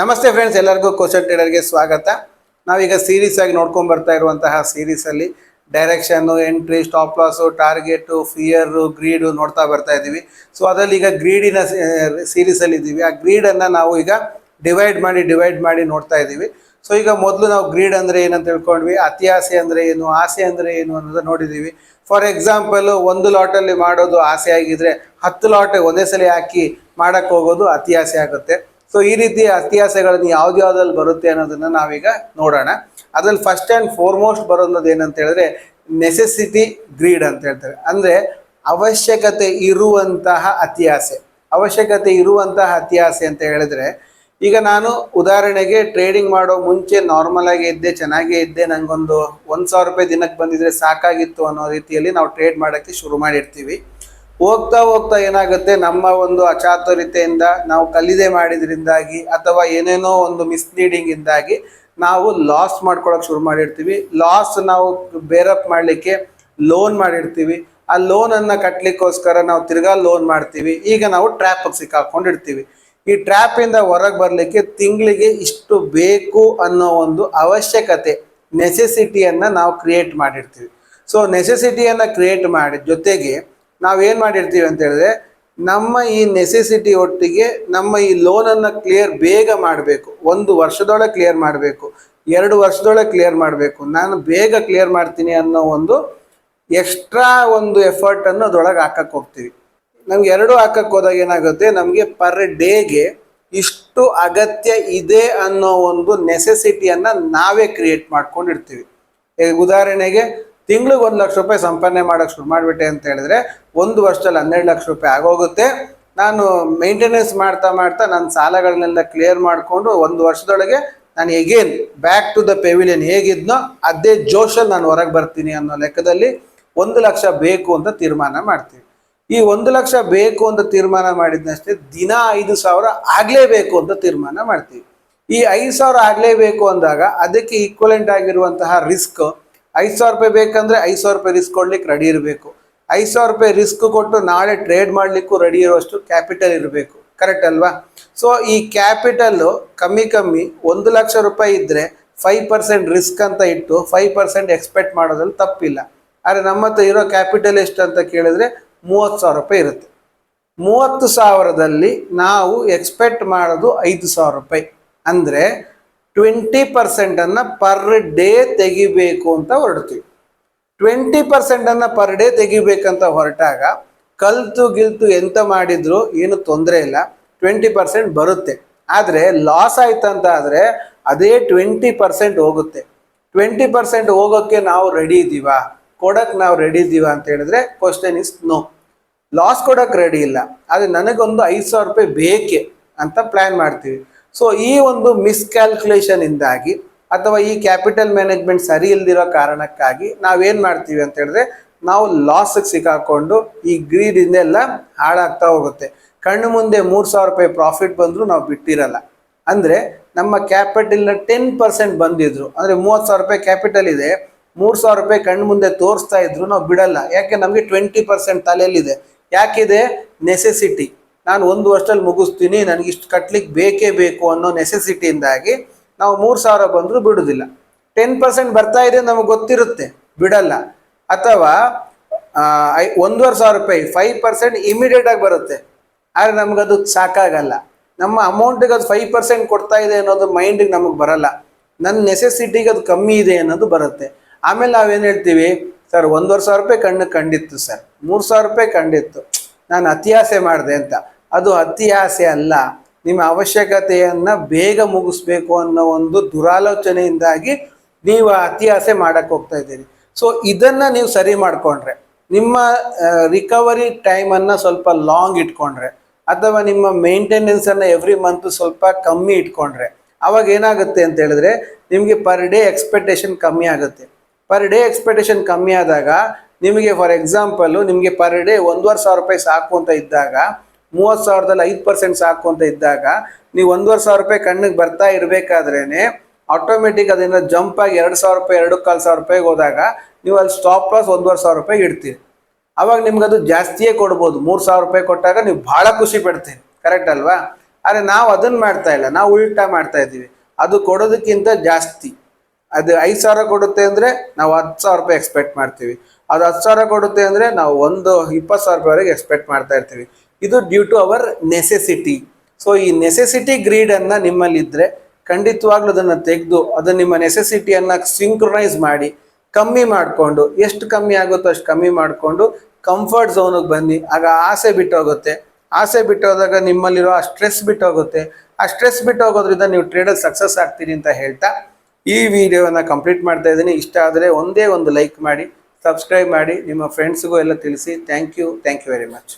ನಮಸ್ತೆ ಫ್ರೆಂಡ್ಸ್ ಎಲ್ಲರಿಗೂ ಕೋಚರ್ ಟ್ರೇಡರ್ಗೆ ಸ್ವಾಗತ. ನಾವೀಗ ಸೀರೀಸ್ ಆಗಿ ನೋಡ್ಕೊಂಡು ಬರ್ತಾ ಇರುವಂತಹ ಸೀರೀಸ್ ಅಲ್ಲಿ direction entry stop loss target fear greed ನೋಡ್ತಾ ಬರ್ತಾ ಇದ್ದೀವಿ. ಸೊ ಅದರಲ್ಲಿ ಈಗ ಗ್ರೀಡಿನ ಸೀರೀಸ್ ಅಲ್ಲಿ ಇದ್ದೀವಿ. ಆ ಗ್ರೀಡ್ ಅನ್ನ ನಾವು ಈಗ ಡಿವೈಡ್ ಮಾಡಿ ಡಿವೈಡ್ ಮಾಡಿ ನೋಡ್ತಾ ಇದ್ದೀವಿ. ಸೊ ಈಗ ಮೊದಲು ನಾವು ಗ್ರೀಡ್ ಅಂದ್ರೆ ಏನಂತ ತಿಳ್ಕೊಂಡ್ವಿ. ಅತಿ ಆಸೆ ಅಂದ್ರೆ ಏನು, ಆಸೆ ಅಂದ್ರೆ ಏನು ಅನ್ನೋದು ನೋಡಿದೀವಿ ಫಾರ್ ಎಕ್ಸಾಂಪಲ್ ಒಂದು ಲಾಟಲ್ಲಿ ಮಾಡೋದು ಆಸೆ ಆಗಿದ್ರೆ ಹತ್ತು ಲಾಟ್ ಒಂದೇ ಸಲ ಹಾಕಿ ಮಾಡಕ್ ಹೋಗೋದು ಅತಿ ಆಸೆ ಆಗುತ್ತೆ. ಸೊ ಈ ರೀತಿ ಅತ್ಯಾಸೆಗಳನ್ನು ಯಾವ್ದು ಯಾವ್ದ್ರಲ್ಲಿ ಬರುತ್ತೆ ಅನ್ನೋದನ್ನ ನಾವೀಗ ನೋಡೋಣ. ಅದ್ರಲ್ಲಿ ಫಸ್ಟ್ ಆ್ಯಂಡ್ ಫೋರ್ಮೋಸ್ಟ್ ಬರೋದು ಏನಂತ ಹೇಳಿದ್ರೆ ನೆಸೆಸಿಟಿ ಗ್ರೀಡ್ ಅಂತ ಹೇಳ್ತಾರೆ. ಅಂದ್ರೆ ಅವಶ್ಯಕತೆ ಇರುವಂತಹ ಅತ್ಯಾಸೆ. ಅವಶ್ಯಕತೆ ಇರುವಂತಹ ಅತ್ಯಾಸೆ ಅಂತ ಹೇಳಿದ್ರೆ, ಈಗ ನಾನು ಉದಾಹರಣೆಗೆ ಟ್ರೇಡಿಂಗ್ ಮಾಡೋ ಮುಂಚೆ ನಾರ್ಮಲ್ ಆಗಿ ಇದ್ದೆ, ಚೆನ್ನಾಗೇ ಇದ್ದೆ, ನಂಗೊಂದು ಒಂದು ಸಾವಿರ ರೂಪಾಯಿ ದಿನಕ್ಕೆ ಬಂದಿದ್ರೆ ಸಾಕಾಗಿತ್ತು ಅನ್ನೋ ರೀತಿಯಲ್ಲಿ ನಾವು ಟ್ರೇಡ್ ಮಾಡೋಕ್ಕೆ ಶುರು ಮಾಡಿರ್ತೀವಿ. ಹೋಗ್ತಾ ಹೋಗ್ತಾ ಏನಾಗುತ್ತೆ? ನಮ್ಮ ಒಂದು ಅಚಾತುರ್ಯತೆಯಿಂದ ನಾವು ಕಲಿದೆ ಮಾಡಿದ್ರಿಂದಾಗಿ ಅಥವಾ ಏನೇನೋ ಒಂದು ಮಿಸ್ಲೀಡಿಂಗ್ ಇಂದಾಗಿ ನಾವು ಲಾಸ್ ಮಾಡ್ಕೊಳಕ್ ಶುರು ಮಾಡಿರ್ತೀವಿ. ಲಾಸ್ ನಾವು ಬೇರಪ್ ಮಾಡಲಿಕ್ಕೆ ಲೋನ್ ಮಾಡಿರ್ತೀವಿ. ಆ ಲೋನ್ ಅನ್ನ ಕಟ್ಲಿಕ್ಕೋಸ್ಕರ ನಾವು ತಿರ್ಗಾ ಲೋನ್ ಮಾಡ್ತೀವಿ. ಈಗ ನಾವು ಟ್ರ್ಯಾಪ್ ಸಿಕ್ಕಾಕೊಂಡಿರ್ತೀವಿ. ಈ ಟ್ರ್ಯಾಪ್ ಇಂದ ಹೊರಗೆ ಬರ್ಲಿಕ್ಕೆ ತಿಂಗಳಿಗೆ ಇಷ್ಟು ಬೇಕು ಅನ್ನೋ ಒಂದು ಅವಶ್ಯಕತೆ ನೆಸೆಸಿಟಿಯನ್ನ ನಾವು ಕ್ರಿಯೇಟ್ ಮಾಡಿರ್ತೀವಿ. ಸೊ ನೆಸೆಸಿಟಿಯನ್ನ ಕ್ರಿಯೇಟ್ ಮಾಡಿ, ಜೊತೆಗೆ ನಾವೇನ್ ಮಾಡಿರ್ತೀವಿ ಅಂತ ಹೇಳಿದ್ರೆ, ನಮ್ಮ ಈ ನೆಸೆಸಿಟಿ ಒಟ್ಟಿಗೆ ನಮ್ಮ ಈ ಲೋನನ್ನು ಕ್ಲಿಯರ್ ಬೇಗ ಮಾಡಬೇಕು. ಒಂದು ವರ್ಷದೊಳಗೆ ಕ್ಲಿಯರ್ ಮಾಡಬೇಕು. ಎರಡು ವರ್ಷದೊಳಗೆ ಕ್ಲಿಯರ್ ಮಾಡಬೇಕು. ನಾನು ಬೇಗ ಕ್ಲಿಯರ್ ಮಾಡ್ತೀನಿ ಅನ್ನೋ ಒಂದು ಎಕ್ಸ್ಟ್ರಾ ಒಂದು ಎಫರ್ಟನ್ನು ಅದ್ರೊಳಗೆ ಹಾಕಕ್ಕೆ ಹೋಗ್ತೀವಿ. ನಮ್ಗೆ ಎರಡು ಹಾಕಕ್ಕೆ ಹೋದಾಗ ಏನಾಗುತ್ತೆ? ನಮಗೆ ಪರ್ ಡೇಗೆ ಇಷ್ಟು ಅಗತ್ಯ ಇದೆ ಅನ್ನೋ ಒಂದು ನೆಸೆಸಿಟಿಯನ್ನು ನಾವೇ ಕ್ರಿಯೇಟ್ ಮಾಡ್ಕೊಂಡಿರ್ತೀವಿ. ಉದಾಹರಣೆಗೆ ತಿಂಗ್ಳಿಗೆ ಒಂದು ಲಕ್ಷ ರೂಪಾಯಿ ಸಂಪಾದನೆ ಮಾಡೋಕೆ ಶುರು ಮಾಡಿಬಿಟ್ಟೆ ಅಂತ ಹೇಳಿದ್ರೆ ಒಂದು ವರ್ಷದಲ್ಲಿ ಹನ್ನೆರಡು ಲಕ್ಷ ರೂಪಾಯಿ ಆಗೋಗುತ್ತೆ. ನಾನು ಮೇಂಟೆನೆನ್ಸ್ ಮಾಡ್ತಾ ಮಾಡ್ತಾ ನನ್ನ ಸಾಲಗಳನ್ನೆಲ್ಲ ಕ್ಲಿಯರ್ ಮಾಡಿಕೊಂಡು ಒಂದು ವರ್ಷದೊಳಗೆ ನಾನು again back to the pavilion ಹೇಗಿದ್ನೋ ಅದೇ ಜೋಶಲ್ಲಿ ನಾನು ಹೊರಗೆ ಬರ್ತೀನಿ ಅನ್ನೋ ಲೆಕ್ಕದಲ್ಲಿ ಒಂದು ಲಕ್ಷ ಬೇಕು ಅಂತ ತೀರ್ಮಾನ ಮಾಡ್ತೀವಿ. ಈ ಒಂದು ಲಕ್ಷ ಬೇಕು ಅಂತ ತೀರ್ಮಾನ ಮಾಡಿದ್ನಷ್ಟೇ ದಿನ ಐದು ಸಾವಿರ ಆಗಲೇಬೇಕು ಅಂತ ತೀರ್ಮಾನ ಮಾಡ್ತೀವಿ. ಈ ಐದು ಸಾವಿರ ಆಗಲೇಬೇಕು ಅಂದಾಗ ಅದಕ್ಕೆ ಈಕ್ವಲೆಂಟ್ ಆಗಿರುವಂತಹ ರಿಸ್ಕ್ ಐದು ಸಾವಿರ ರೂಪಾಯಿ ಬೇಕಂದ್ರೆ ಐದು ಸಾವಿರ ರೂಪಾಯಿ ರಿಸ್ಕ್ ಕೊಡ್ಲಿಕ್ಕೆ ರೆಡಿ ಇರಬೇಕು. ಐದು ಸಾವಿರ ರೂಪಾಯಿ ರಿಸ್ಕ್ ಕೊಟ್ಟು ನಾಳೆ ಟ್ರೇಡ್ ಮಾಡಲಿಕ್ಕೂ ರೆಡಿ ಇರುವಷ್ಟು ಕ್ಯಾಪಿಟಲ್ ಇರಬೇಕು. ಕರೆಕ್ಟ್ ಅಲ್ವಾ? ಸೊ ಈ ಕ್ಯಾಪಿಟಲ್ಲು ಕಮ್ಮಿ ಕಮ್ಮಿ ಒಂದು ಲಕ್ಷ ರೂಪಾಯಿ ಇದ್ದರೆ ಫೈವ್ ಪರ್ಸೆಂಟ್ ರಿಸ್ಕ್ ಅಂತ ಇಟ್ಟು ಫೈವ್ ಪರ್ಸೆಂಟ್ ಎಕ್ಸ್ಪೆಕ್ಟ್ ಮಾಡೋದ್ರಲ್ಲಿ ತಪ್ಪಿಲ್ಲ. ಆದರೆ ನಮ್ಮ ಹತ್ರ ಇರೋ ಕ್ಯಾಪಿಟಲ್ ಎಷ್ಟು ಅಂತ ಕೇಳಿದ್ರೆ ಮೂವತ್ತು ಸಾವಿರ ರೂಪಾಯಿ ಇರುತ್ತೆ. ಮೂವತ್ತು ಸಾವಿರದಲ್ಲಿ ನಾವು ಎಕ್ಸ್ಪೆಕ್ಟ್ ಮಾಡೋದು ಐದು ಸಾವಿರ ರೂಪಾಯಿ. ಅಂದರೆ ಟ್ವೆಂಟಿ ಪರ್ಸೆಂಟನ್ನು ಪರ್ ಡೇ ತೆಗಿಬೇಕು ಅಂತ ಹೊರಡ್ತೀವಿ. ಟ್ವೆಂಟಿ ಪರ್ಸೆಂಟನ್ನು ಪರ್ ಡೇ ತೆಗಿಬೇಕಂತ ಹೊರಟಾಗ ಕಲ್ತು ಗಿಲ್ತು ಎಂತ ಮಾಡಿದ್ರು ಏನು ತೊಂದರೆ ಇಲ್ಲ. ಟ್ವೆಂಟಿ ಪರ್ಸೆಂಟ್ ಬರುತ್ತೆ. ಆದರೆ ಲಾಸ್ ಆಯ್ತಂತ ಆದರೆ ಅದೇ ಟ್ವೆಂಟಿ ಪರ್ಸೆಂಟ್ ಹೋಗುತ್ತೆ. ಟ್ವೆಂಟಿ ಪರ್ಸೆಂಟ್ ಹೋಗೋಕ್ಕೆ ನಾವು ರೆಡಿ ಇದ್ದೀವಾ ಕೊಡಕ್ಕೆ ನಾವು ರೆಡಿ ಇದ್ದೀವಾ ಅಂತ ಹೇಳಿದ್ರೆ ಕ್ವಶನ್ ಇಸ್ ನೋ ಲಾಸ್ ಕೊಡಕ್ಕೆ ರೆಡಿ ಇಲ್ಲ. ಆದರೆ ನನಗೊಂದು ಐದು ಸಾವಿರ ರೂಪಾಯಿ ಬೇಕೆ ಅಂತ ಪ್ಲ್ಯಾನ್ ಮಾಡ್ತೀವಿ. ಸೊ ಈ ಒಂದು ಮಿಸ್ಕ್ಯಾಲ್ಕುಲೇಷನ್ ಇಂದಾಗಿ ಅಥವಾ ಈ ಕ್ಯಾಪಿಟಲ್ ಮ್ಯಾನೇಜ್ಮೆಂಟ್ ಸರಿ ಇಲ್ದಿರೋ ಕಾರಣಕ್ಕಾಗಿ ನಾವೇನ್ ಮಾಡ್ತೀವಿ ಅಂತ ಹೇಳಿದ್ರೆ ನಾವು ಲಾಸ್ಗೆ ಸಿಕ್ಕಾಕೊಂಡು ಈ ಗ್ರೀಡ್ ಇಂದೆಲ್ಲ ಹಾಳಾಗ್ತಾ ಹೋಗುತ್ತೆ. ಕಣ್ಣು ಮುಂದೆ ಮೂರು ಸಾವಿರ ರೂಪಾಯಿ ಪ್ರಾಫಿಟ್ ಬಂದರೂ ನಾವು ಬಿಟ್ಟಿರಲ್ಲ. ಅಂದ್ರೆ ನಮ್ಮ ಕ್ಯಾಪಿಟಲ್ ಟೆನ್ ಪರ್ಸೆಂಟ್ ಬಂದಿದ್ರು. ಅಂದ್ರೆ ಮೂವತ್ತು ಸಾವಿರ ರೂಪಾಯಿ ಕ್ಯಾಪಿಟಲ್ ಇದೆ, ಮೂರು ಸಾವಿರ ರೂಪಾಯಿ ಕಣ್ಣು ಮುಂದೆ ತೋರಿಸ್ತಾ ಇದ್ರು, ನಾವು ಬಿಡಲ್ಲ. ಯಾಕೆ? ನಮಗೆ ಟ್ವೆಂಟಿ ಪರ್ಸೆಂಟ್ ತಲೆಯಲ್ಲಿದೆ. ಯಾಕಿದೆ? ನೆಸೆಸಿಟಿ ನಾನು ಒಂದು ವರ್ಷದಲ್ಲಿ ಮುಗಿಸ್ತೀನಿ, ನನಗೆ ಇಷ್ಟು ಕಟ್ಲಿಕ್ಕೆ ಬೇಕೇ ಬೇಕು ಅನ್ನೋ ನೆಸೆಸಿಟಿಯಿಂದಾಗಿ ನಾವು ಮೂರು ಸಾವಿರ ಬಂದರೂ ಬಿಡೋದಿಲ್ಲ ಟೆನ್ ಪರ್ಸೆಂಟ್ ಬರ್ತಾ ಇದೆ ನಮಗೆ ಗೊತ್ತಿರುತ್ತೆ, ಬಿಡಲ್ಲ. ಅಥವಾ ಐ- ಒಂದೂವರೆ ಸಾವಿರ ರೂಪಾಯಿ ಫೈವ್ ಪರ್ಸೆಂಟ್ ಇಮಿಡಿಯೇಟ್ ಆಗಿ ಬರುತ್ತೆ. ಆದರೆ ನಮಗದು ಸಾಕಾಗಲ್ಲ. ನಮ್ಮ ಅಮೌಂಟಿಗೆ ಅದು ಫೈವ್ ಪರ್ಸೆಂಟ್ ಕೊಡ್ತಾ ಇದೆ ಅನ್ನೋದು ಮೈಂಡಿಗೆ ನಮಗೆ ಬರಲ್ಲ. ನನ್ನ ನೆಸೆಸಿಟಿಗೆ ಅದು ಕಮ್ಮಿ ಇದೆ ಅನ್ನೋದು ಬರುತ್ತೆ. ಆಮೇಲೆ ನಾವೇನು ಹೇಳ್ತೀವಿ, ಸರ್, ಒಂದೂವರೆ ಸಾವಿರ ರೂಪಾಯಿ ಕಣ್ಣು ಕಂಡಿತ್ತು, ಸರ್. ಮೂರು ಸಾವಿರ ರೂಪಾಯಿ ಕಂಡಿತ್ತು. ನಾನು ಅತಿಯಾಸೆ ಮಾಡಿದೆ ಅಂತ. ಅದು ಅತಿಯಾಸೆ ಅಲ್ಲ. ನಿಮ್ಮ ಅವಶ್ಯಕತೆಯನ್ನು ಬೇಗ ಮುಗಿಸ್ಬೇಕು ಅನ್ನೋ ಒಂದು ದುರಾಲೋಚನೆಯಿಂದಾಗಿ ನೀವು ಅತಿಯಾಸೆ ಮಾಡಕ್ಕೆ ಹೋಗ್ತಾ ಇದ್ದೀರಿ. ಸೊ ಇದನ್ನು ನೀವು ಸರಿ ಮಾಡಿಕೊಂಡ್ರೆ, ನಿಮ್ಮ ರಿಕವರಿ ಟೈಮನ್ನು ಸ್ವಲ್ಪ ಲಾಂಗ್ ಇಟ್ಕೊಂಡ್ರೆ, ಅಥವಾ ನಿಮ್ಮ ಮೇಂಟೆನೆನ್ಸನ್ನು ಎವ್ರಿ ಮಂತ್ ಸ್ವಲ್ಪ ಕಮ್ಮಿ ಇಟ್ಕೊಂಡ್ರೆ, ಅವಾಗ ಏನಾಗುತ್ತೆ ಅಂತ ಹೇಳಿದ್ರೆ, ನಿಮಗೆ ಪರ್ ಡೇ ಎಕ್ಸ್ಪೆಕ್ಟೇಷನ್ ಕಮ್ಮಿ ಆಗುತ್ತೆ. ಪರ್ ಡೇ ಎಕ್ಸ್ಪೆಕ್ಟೇಷನ್ ಕಮ್ಮಿ ಆದಾಗ, ನಿಮಗೆ ಫಾರ್ ಎಕ್ಸಾಂಪಲ್ಲು ನಿಮಗೆ ಪರ್ ಡೇ ಒಂದೂವರೆ ಸಾವಿರ ರೂಪಾಯಿ ಸಾಕು ಅಂತ ಇದ್ದಾಗ ಮೂವತ್ತು ಸಾವಿರದಲ್ಲಿ ಐದು ಪರ್ಸೆಂಟ್ ಸಾಕು ಅಂತ ಇದ್ದಾಗ ನೀವು ಒಂದೂವರೆ ಸಾವಿರ ರೂಪಾಯಿ ಕಣ್ಣಿಗೆ ಬರ್ತಾ ಇರಬೇಕಾದ್ರೇನೆ ಆಟೋಮೆಟಿಕ್ ಅದರಿಂದ ಜಂಪ್ ಆಗಿ ಎರಡು ಸಾವಿರ ರೂಪಾಯಿ, ಎರಡು ಕಾಲು ಸಾವಿರ ರೂಪಾಯಿಗೆ ಹೋದಾಗ ನೀವು ಅಲ್ಲಿ ಸ್ಟಾಪ್ ಲಾಸ್ ಒಂದೂವರೆ ಸಾವಿರ ರೂಪಾಯಿ ಇಡ್ತೀರಿ. ಅವಾಗ ನಿಮ್ಗೆ ಅದು ಜಾಸ್ತಿಯೇ ಕೊಡ್ಬೋದು. ಮೂರು ಸಾವಿರ ರೂಪಾಯಿ ಕೊಟ್ಟಾಗ ನೀವು ಭಾಳ ಖುಷಿ ಪಡ್ತೀನಿ ಕರೆಕ್ಟ್ ಅಲ್ವಾ? ಆದರೆ ನಾವು ಅದನ್ನು ಮಾಡ್ತಾ ಇಲ್ಲ. ನಾವು ಉಲ್ಟಾ ಮಾಡ್ತಾ ಇದ್ದೀವಿ. ಅದು ಕೊಡೋದಕ್ಕಿಂತ ಜಾಸ್ತಿ. ಅದು ಐದು ಸಾವಿರ ಕೊಡುತ್ತೆ ಅಂದರೆ ನಾವು ಹತ್ತು ಸಾವಿರ ರೂಪಾಯಿ ಎಕ್ಸ್ಪೆಕ್ಟ್ ಮಾಡ್ತೀವಿ. ಅದು ಹತ್ತು ಸಾವಿರ ಕೊಡುತ್ತೆ ಅಂದರೆ ನಾವು ಒಂದು ಇಪ್ಪತ್ತು ಸಾವಿರ ರೂಪಾಯಿವರೆಗೆ ಎಕ್ಸ್ಪೆಕ್ಟ್ ಮಾಡ್ತಾ ಇರ್ತೀವಿ. ಇದು due to our necessity so ಈ ನೆಸೆಸಿಟಿ ಗ್ರೀಡನ್ನು ನಿಮ್ಮಲ್ಲಿದ್ದರೆ ಖಂಡಿತವಾಗ್ಲೂ ಅದನ್ನು ತೆಗೆದು ಅದನ್ನು ನಿಮ್ಮ ನೆಸೆಸಿಟಿಯನ್ನು ಸಿಂಕ್ರೊನೈಸ್ ಮಾಡಿ, ಕಮ್ಮಿ ಮಾಡಿಕೊಂಡು, ಎಷ್ಟು ಕಮ್ಮಿ ಆಗುತ್ತೋ ಅಷ್ಟು ಕಮ್ಮಿ ಮಾಡಿಕೊಂಡು ಕಂಫರ್ಟ್ ಝೋನಿಗೆ ಬನ್ನಿ. ಆಗ ಆಸೆ ಬಿಟ್ಟೋಗುತ್ತೆ. ಆಸೆ ಬಿಟ್ಟೋದಾಗ ನಿಮ್ಮಲ್ಲಿರೋ ಆ ಸ್ಟ್ರೆಸ್ ಬಿಟ್ಟೋಗುತ್ತೆ. ಆ ಸ್ಟ್ರೆಸ್ ಬಿಟ್ಟೋಗೋದ್ರಿಂದ ನೀವು ಟ್ರೇಡಲ್ಲಿ ಸಕ್ಸಸ್ ಆಗ್ತೀರಿ ಅಂತ ಹೇಳ್ತಾ ಈ ವಿಡಿಯೋನ ಕಂಪ್ಲೀಟ್ ಮಾಡ್ತಾ ಇದ್ದೀನಿ. ಇಷ್ಟ ಆದರೆ ಒಂದೇ ಒಂದು ಲೈಕ್ ಮಾಡಿ ಸಬ್ಸ್ಕ್ರೈಬ್ ಮಾಡಿ, ನಿಮ್ಮ ಫ್ರೆಂಡ್ಸ್ಗೂ ಎಲ್ಲ ತಿಳಿಸಿ. Thank you thank you very much